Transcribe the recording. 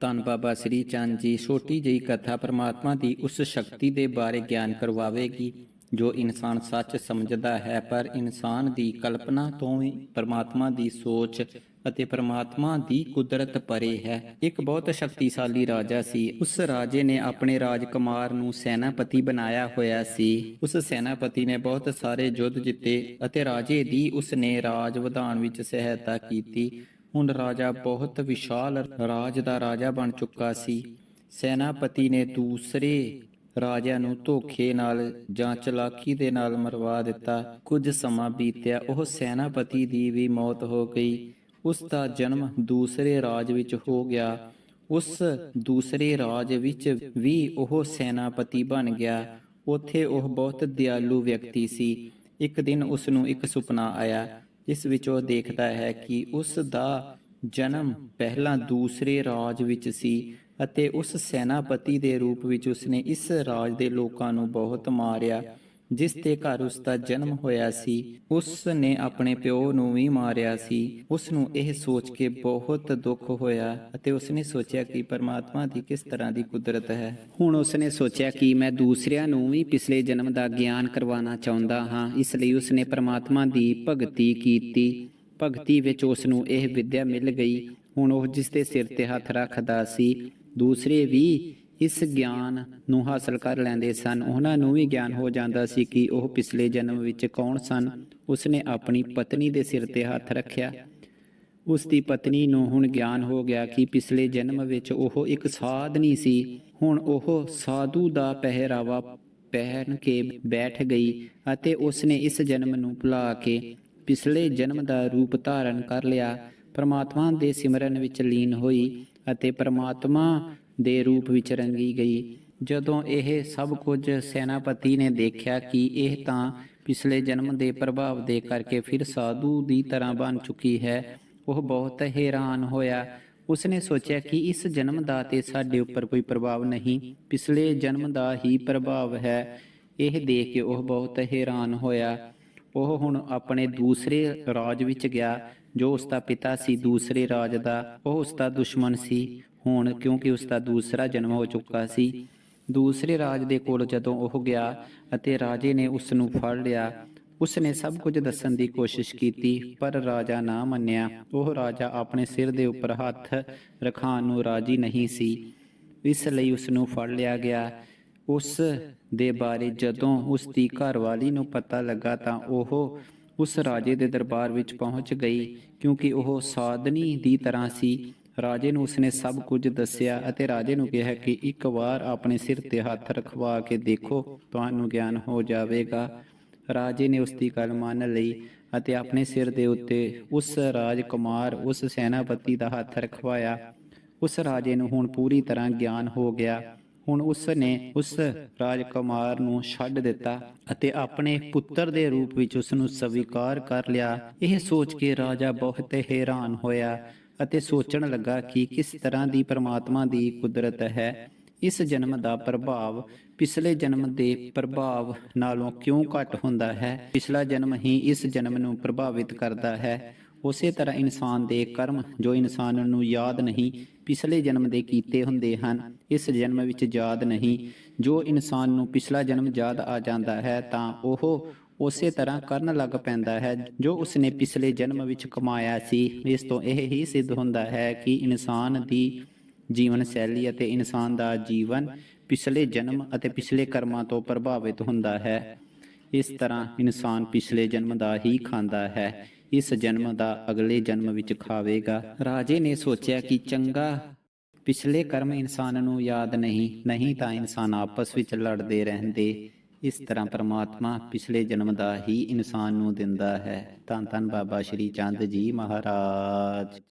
ਧੰਨ ਬਾਬਾ ਸ੍ਰੀ ਚੰਦ ਜੀ, ਛੋਟੀ ਜਿਹੀ ਕਥਾ ਪ੍ਰਮਾਤਮਾ ਦੀ ਉਸ ਸ਼ਕਤੀ ਦੇ ਬਾਰੇ ਗਿਆਨ ਕਰਵਾਵੇਗੀ, ਜੋ ਇਨਸਾਨ ਸੱਚ ਸਮਝਦਾ ਹੈ, ਪਰ ਇਨਸਾਨ ਦੀ ਕਲਪਨਾ ਤੋਂ ਵੀ ਪ੍ਰਮਾਤਮਾ ਦੀ ਸੋਚ ਅਤੇ ਪ੍ਰਮਾਤਮਾ ਦੀ ਕੁਦਰਤ ਪਰੇ ਹੈ। ਇੱਕ ਬਹੁਤ ਸ਼ਕਤੀਸ਼ਾਲੀ ਰਾਜਾ ਸੀ। ਉਸ ਰਾਜੇ ਨੇ ਆਪਣੇ ਰਾਜਕੁਮਾਰ ਨੂੰ ਸੈਨਾਪਤੀ ਬਣਾਇਆ ਹੋਇਆ ਸੀ। ਉਸ ਸੈਨਾਪਤੀ ਨੇ ਬਹੁਤ ਸਾਰੇ ਯੁੱਧ ਜਿੱਤੇ ਅਤੇ ਰਾਜੇ ਦੀ ਉਸ ਨੇ ਰਾਜ ਵਧਾਉਣ ਵਿੱਚ ਸਹਾਇਤਾ ਕੀਤੀ। ਹੁਣ ਰਾਜਾ ਬਹੁਤ ਵਿਸ਼ਾਲ ਰਾਜ ਦਾ ਰਾਜਾ ਬਣ ਚੁੱਕਾ ਸੀ। ਸੈਨਾਪਤੀ ਨੇ ਦੂਸਰੇ ਰਾਜਿਆਂ ਨੂੰ ਧੋਖੇ ਨਾਲ ਜਾਂ ਚਲਾਕੀ ਦੇ ਨਾਲ ਮਰਵਾ ਦਿੱਤਾ। ਕੁਝ ਸਮਾਂ ਬੀਤਿਆ, ਉਹ ਸੈਨਾਪਤੀ ਦੀ ਵੀ ਮੌਤ ਹੋ ਗਈ। ਉਸ ਦਾ ਜਨਮ ਦੂਸਰੇ ਰਾਜ ਵਿੱਚ ਹੋ ਗਿਆ। ਉਸ ਦੂਸਰੇ ਰਾਜ ਵਿੱਚ ਵੀ ਉਹ ਸੈਨਾਪਤੀ ਬਣ ਗਿਆ। ਉੱਥੇ ਉਹ ਬਹੁਤ ਦਿਆਲੂ ਵਿਅਕਤੀ ਸੀ। ਇੱਕ ਦਿਨ ਉਸ ਨੂੰ ਇੱਕ ਸੁਪਨਾ ਆਇਆ। ਇਸ ਵਿੱਚ ਉਹ ਦੇਖਦਾ ਹੈ ਕਿ ਉਸ ਦਾ ਜਨਮ ਪਹਿਲਾਂ ਦੂਸਰੇ ਰਾਜ ਵਿੱਚ ਸੀ ਅਤੇ ਉਸ ਸੈਨਾਪਤੀ ਦੇ ਰੂਪ ਵਿੱਚ ਉਸਨੇ ਇਸ ਰਾਜ ਦੇ ਲੋਕਾਂ ਨੂੰ ਬਹੁਤ ਮਾਰਿਆ। ਜਿਸ ਦੇ ਘਰ ਉਸ ਦਾ ਜਨਮ ਹੋਇਆ ਸੀ ਉਸ ਨੇ ਆਪਣੇ ਪਿਓ ਨੂੰ ਵੀ ਮਾਰਿਆ ਸੀ। ਉਸ ਨੂੰ ਇਹ ਸੋਚ ਕੇ ਬਹੁਤ ਦੁੱਖ ਹੋਇਆ ਅਤੇ ਉਸ ਨੇ ਸੋਚਿਆ ਕਿ ਪਰਮਾਤਮਾ ਦੀ ਕਿਸ ਤਰ੍ਹਾਂ ਦੀ ਕੁਦਰਤ ਹੈ। ਹੁਣ ਉਸ ਨੇ ਸੋਚਿਆ ਕਿ ਮੈਂ ਦੂਸਰਿਆਂ ਨੂੰ ਵੀ ਪਿਛਲੇ ਜਨਮ ਦਾ ਗਿਆਨ ਕਰਵਾਉਣਾ ਚਾਹੁੰਦਾ ਹਾਂ, ਇਸ ਲਈ ਉਸ ਨੇ ਪਰਮਾਤਮਾ ਦੀ ਭਗਤੀ ਕੀਤੀ। ਭਗਤੀ ਵਿੱਚ ਉਸ ਨੂੰ ਇਹ ਵਿੱਦਿਆ ਮਿਲ ਗਈ। ਹੁਣ ਉਹ ਜਿਸ ਦੇ ਸਿਰ ਤੇ ਹੱਥ ਰੱਖਦਾ ਸੀ, ਦੂਸਰੇ ਵੀ ਇਸ ਗਿਆਨ ਨੂੰ ਹਾਸਲ ਕਰ ਲੈਂਦੇ ਸਨ। ਉਹਨਾਂ ਨੂੰ ਵੀ ਗਿਆਨ ਹੋ ਜਾਂਦਾ ਸੀ ਕਿ ਉਹ ਪਿਛਲੇ ਜਨਮ ਵਿੱਚ ਕੌਣ ਸਨ। ਉਸਨੇ ਆਪਣੀ ਪਤਨੀ ਦੇ ਸਿਰ ਤੇ ਹੱਥ ਰੱਖਿਆ। ਉਸ ਦੀ ਪਤਨੀ ਨੂੰ ਹੁਣ ਗਿਆਨ ਹੋ ਗਿਆ ਕਿ ਪਿਛਲੇ ਜਨਮ ਵਿੱਚ ਉਹ ਇੱਕ ਸਾਧਨੀ ਸੀ। ਹੁਣ ਉਹ ਸਾਧੂ ਦਾ ਪਹਿਰਾਵਾ ਪਹਿਨ ਕੇ ਬੈਠ ਗਈ ਅਤੇ ਉਸਨੇ ਇਸ ਜਨਮ ਨੂੰ ਭੁਲਾ ਕੇ ਪਿਛਲੇ ਜਨਮ ਦਾ ਰੂਪ ਧਾਰਨ ਕਰ ਲਿਆ। ਪਰਮਾਤਮਾ ਦੇ ਸਿਮਰਨ ਵਿੱਚ ਲੀਨ ਹੋਈ ਅਤੇ ਪਰਮਾਤਮਾ ਦੇ ਰੂਪ ਵਿੱਚ ਰੰਗੀ ਗਈ। ਜਦੋਂ ਇਹ ਸਭ ਕੁਝ ਸੈਨਾਪਤੀ ਨੇ ਦੇਖਿਆ ਕਿ ਇਹ ਤਾਂ ਪਿਛਲੇ ਜਨਮ ਦੇ ਪ੍ਰਭਾਵ ਦੇ ਕਰਕੇ ਫਿਰ ਸਾਧੂ ਦੀ ਤਰ੍ਹਾਂ ਬਣ ਚੁੱਕੀ ਹੈ, ਉਹ ਬਹੁਤ ਹੈਰਾਨ ਹੋਇਆ। ਉਸਨੇ ਸੋਚਿਆ ਕਿ ਇਸ ਜਨਮ ਦਾ ਤੇ ਸਾਡੇ ਉੱਪਰ ਕੋਈ ਪ੍ਰਭਾਵ ਨਹੀਂ, ਪਿਛਲੇ ਜਨਮ ਦਾ ਹੀ ਪ੍ਰਭਾਵ ਹੈ। ਇਹ ਦੇਖ ਕੇ ਉਹ ਬਹੁਤ ਹੈਰਾਨ ਹੋਇਆ। ਉਹ ਹੁਣ ਆਪਣੇ ਦੂਸਰੇ ਰਾਜ ਵਿੱਚ ਗਿਆ, ਜੋ ਉਸ ਦਾ ਪਿਤਾ ਸੀ ਦੂਸਰੇ ਰਾਜ ਦਾ। ਉਹ ਉਸ ਦਾ ਦੁਸ਼ਮਣ ਸੀ। ਹੁਣ ਕਿਉਂਕਿ ਉਸ ਦਾ ਦੂਸਰਾ ਜਨਮ ਹੋ ਚੁੱਕਾ ਸੀ। ਦੂਸਰੇ ਰਾਜ ਦੇ ਕੋਲ ਜਦੋਂ ਉਹ ਗਿਆ ਅਤੇ ਰਾਜੇ ਨੇ ਉਸ ਨੂੰ ਫੜ ਲਿਆ ਉਸ ਨੇ ਸਭ ਕੁਝ ਦੱਸਣ ਦੀ ਕੋਸ਼ਿਸ਼ ਕੀਤੀ, ਪਰ ਰਾਜਾ ਨਾ ਮੰਨਿਆ। ਉਹ ਰਾਜਾ ਆਪਣੇ ਸਿਰ ਦੇ ਉੱਪਰ ਹੱਥ ਰਖਾਣ ਨੂੰ ਰਾਜੀ ਨਹੀਂ ਸੀ। ਇਸ ਲਈ ਉਸ ਨੂੰ ਫੜ ਲਿਆ ਗਿਆ। ਉਸ ਦੇ ਬਾਰੇ ਜਦੋਂ ਉਸ ਦੀ ਘਰਵਾਲੀ ਨੂੰ ਪਤਾ ਲੱਗਾ ਤਾਂ ਉਹ ਉਸ ਰਾਜੇ ਦੇ ਦਰਬਾਰ ਵਿੱਚ ਪਹੁੰਚ ਗਈ, ਕਿਉਂਕਿ ਉਹ ਸਾਧਨੀ ਦੀ ਤਰ੍ਹਾਂ ਸੀ। ਰਾਜੇ ਨੂੰ ਉਸਨੇ ਸਭ ਕੁਝ ਦੱਸਿਆ ਅਤੇ ਰਾਜੇ ਨੂੰ ਕਿਹਾ ਕਿ ਇੱਕ ਵਾਰ ਆਪਣੇ ਸਿਰ ਤੇ ਹੱਥ ਰਖਵਾ ਕੇ ਦੇਖੋ, ਤੁਹਾਨੂੰ ਗਿਆਨ ਹੋ ਜਾਵੇਗਾ। ਰਾਜੇ ਨੇ ਉਸ ਦੀ ਗੱਲ ਮੰਨ ਲਈ ਅਤੇ ਆਪਣੇ ਸਿਰ ਦੇ ਉੱਤੇ ਉਸ ਰਾਜਕੁਮਾਰ, ਉਸ ਸੈਨਾਪਤੀ ਦਾ ਹੱਥ ਰਖਵਾਇਆ। ਉਸ ਰਾਜੇ ਨੂੰ ਹੁਣ ਪੂਰੀ ਤਰ੍ਹਾਂ ਗਿਆਨ ਹੋ ਗਿਆ। ਹੁਣ ਉਸ ਨੇ ਉਸ ਰਾਜਕੁਮਾਰ ਨੂੰ ਛੱਡ ਦਿੱਤਾ ਅਤੇ ਆਪਣੇ ਪੁੱਤਰ ਦੇ ਰੂਪ ਵਿੱਚ ਉਸ ਨੂੰ ਸਵੀਕਾਰ ਕਰ ਲਿਆ। ਇਹ ਸੋਚ ਕੇ ਰਾਜਾ ਬਹੁਤ ਹੈਰਾਨ ਹੋਇਆ। ਅਤੇ ਸੋਚਣ ਲੱਗਾ ਕਿ ਕਿਸ ਤਰ੍ਹਾਂ ਦੀ ਪਰਮਾਤਮਾ ਦੀ ਕੁਦਰਤ ਹੈ। ਇਸ ਜਨਮ ਦਾ ਪ੍ਰਭਾਵ ਪਿਛਲੇ ਜਨਮ ਦੇ ਪ੍ਰਭਾਵ ਨਾਲੋਂ ਕਿਉਂ ਘੱਟ ਹੁੰਦਾ ਹੈ? ਪਿਛਲਾ ਜਨਮ ਹੀ ਇਸ ਜਨਮ ਨੂੰ ਪ੍ਰਭਾਵਿਤ ਕਰਦਾ ਹੈ। ਉਸੇ ਤਰ੍ਹਾਂ ਇਨਸਾਨ ਦੇ ਕਰਮ ਜੋ ਇਨਸਾਨ ਨੂੰ ਯਾਦ ਨਹੀਂ, ਪਿਛਲੇ ਜਨਮ ਦੇ ਕੀਤੇ ਹੁੰਦੇ ਹਨ, ਇਸ ਜਨਮ ਵਿੱਚ ਯਾਦ ਨਹੀਂ। ਜੋ ਇਨਸਾਨ ਨੂੰ ਪਿਛਲਾ ਜਨਮ ਯਾਦ ਆ ਜਾਂਦਾ ਹੈ, ਤਾਂ ਉਹ ਉਸੇ ਤਰ੍ਹਾਂ ਕਰਨ ਲੱਗ ਪੈਂਦਾ ਹੈ, ਜੋ ਉਸਨੇ ਪਿਛਲੇ ਜਨਮ ਵਿੱਚ ਕਮਾਇਆ ਸੀ। ਇਸ ਤੋਂ ਇਹ ਹੀ ਸਿੱਧ ਹੁੰਦਾ ਹੈ ਕਿ ਇਨਸਾਨ ਦੀ ਜੀਵਨ ਸ਼ੈਲੀ ਅਤੇ ਇਨਸਾਨ ਦਾ ਜੀਵਨ ਪਿਛਲੇ ਜਨਮ ਅਤੇ ਪਿਛਲੇ ਕਰਮਾਂ ਤੋਂ ਪ੍ਰਭਾਵਿਤ ਹੁੰਦਾ ਹੈ। ਇਸ ਤਰ੍ਹਾਂ ਇਨਸਾਨ ਪਿਛਲੇ ਜਨਮ ਦਾ ਹੀ ਖਾਂਦਾ ਹੈ, ਇਸ ਜਨਮ ਦਾ ਅਗਲੇ ਜਨਮ ਵਿੱਚ ਖਾਵੇਗਾ। ਰਾਜੇ ਨੇ ਸੋਚਿਆ ਕਿ ਚੰਗਾ, ਪਿਛਲੇ ਕਰਮ ਇਨਸਾਨ ਨੂੰ ਯਾਦ ਨਹੀਂ ਨਹੀਂ ਤਾਂ ਇਨਸਾਨ ਆਪਸ ਵਿੱਚ ਲੜਦੇ ਰਹਿੰਦੇ। ਇਸ ਤਰ੍ਹਾਂ ਪ੍ਰਮਾਤਮਾ ਪਿਛਲੇ ਜਨਮ ਦਾ ਹੀ ਇਨਸਾਨ ਨੂੰ ਦਿੰਦਾ ਹੈ। ਧੰਨ ਧੰਨ ਬਾਬਾ ਸ਼੍ਰੀ ਚੰਦ ਜੀ ਮਹਾਰਾਜ।